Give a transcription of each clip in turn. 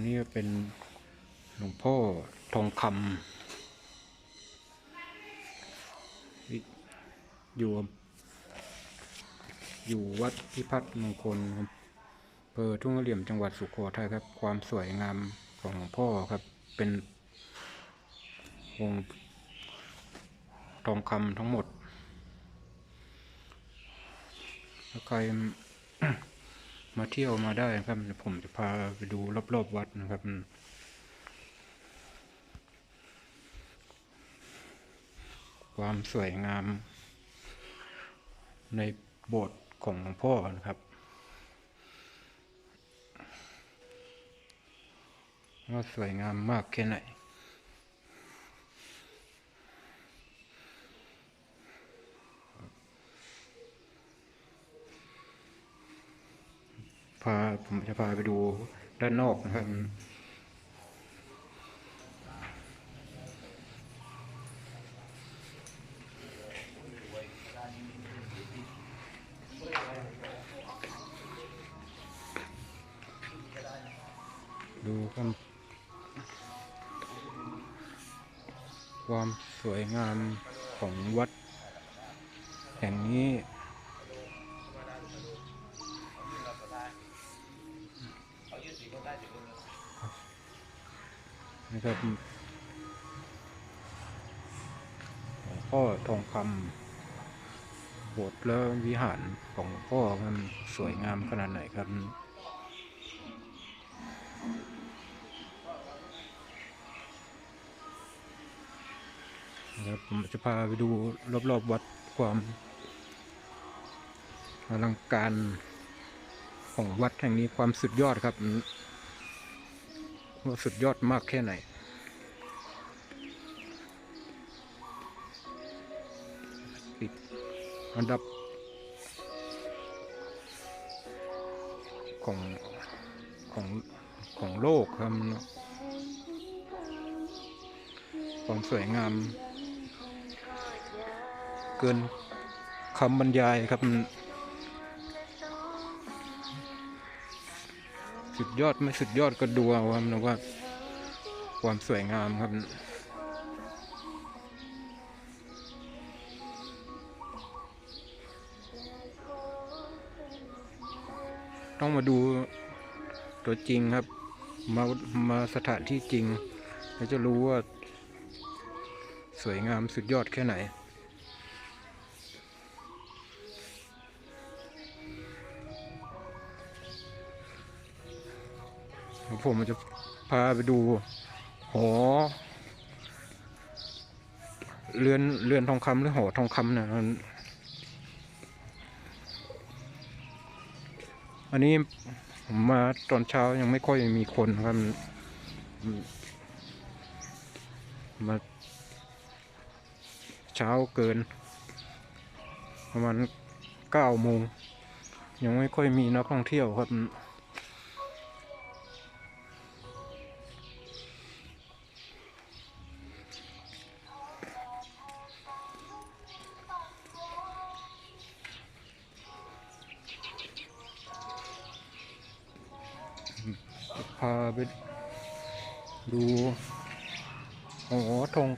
นนี้เป็นหลวงพ่อทองคำอยู่อยู่วัดพิพัฒน์มงคลอำเภอทุ่งเหลี่ยมจังหวัดสุโขทัยครับ ความสวยงามของหลวงพ่อครับเป็นองค์ทองคำทั้งหมดถ้าใคร มาเที่ยวมาได้นะครับผมจะพาไปดูรอบๆวัดนะครับความสวยงาม ในโบสถ์ของหลวงพ่อนะครับว่าสวยงามมากแค่ไหนาผมจะพาไปดูด้านนอกนะครับดูครับความสวยงามของวัด แห่งนี้ นะครับหลวงพ่อทองคำโบสถ์และวิหารของหลวงพ่อมันสวยงามขนาดไหนครับนะครับผมจะพาไปดูรอบๆวัดความอลังการของวัดแห่งนี้ความสุดยอดครับ ว่าสุดยอดมากแค่ไหน ติดอันดับ ของ ของ ของโลกครับความสวยงาม เกินคำบรรยายครับ สุดยอดไม่สุดยอดก็ดูเอาครับนะว่า ความสวยงามครับต้องมาดูตัวจริงครับ มามาสถานที่จริง แล้วจะรู้ว่า สวยงามสุดยอดแค่ไหน ผมจะพาไปดูหอเรือนเรือนทองคำหรือหอทองคำเนะมันอันนี้ผมมาตอนเช้ายังไม่ค่อยมีคนครับมาเช้าเกิน ประมาณเก้าโมงยังไม่ค่อยมีนักท่องเที่ยวครับ พาไปดูหอทอง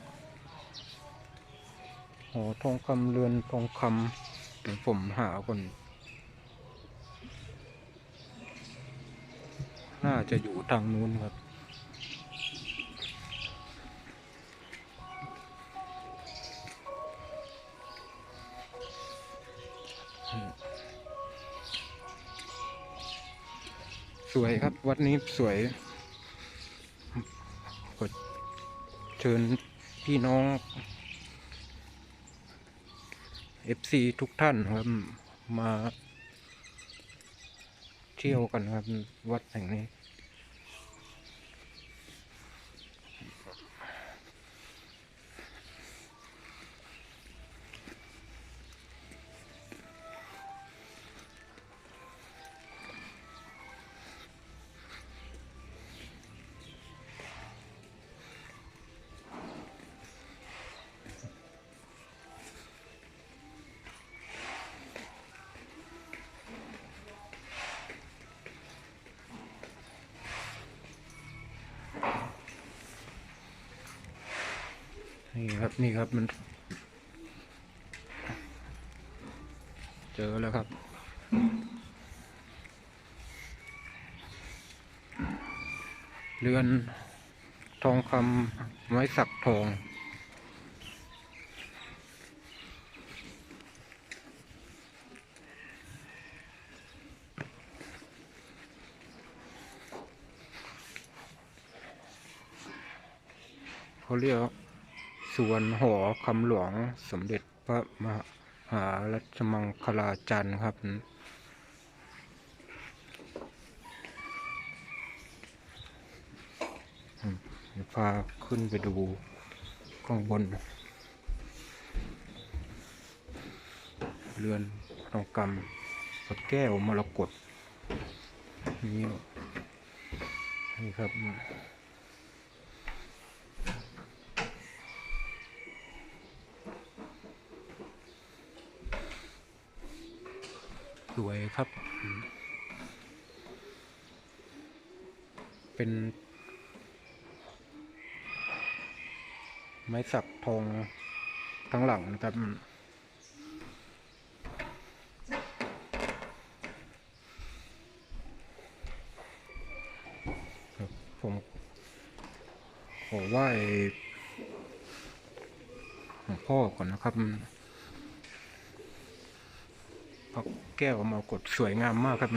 หอทองคำเรือนทองคำเดี๋ยวผมหาก่อนน่าจะอยู่ทางนู้นครับ สวยครับ วัดนี้สวยขอเชิญพี่น้อง FC ทุกท่านครับมาเที่ยวกันครับ วัดแห่งนี้ นี่ครับนี่ครับมัน เจอแล้วครับ เรือนทองคำไม้สักทองเขาเรียก สวนหอคำหลวงสมเด็จพระมหารัชมังคลาจารย์ครับ พาขึ้นไปดูข้างบน เรือนทองคำพระแก้วมรกตนี่นี่ครับ วยครับ เป็น ไม้สักทองทั้งหลังนะครับผมขอไหว้หลวงพ่อก่อนนะครับ พระแก้วมรกดสวยงามมากครับ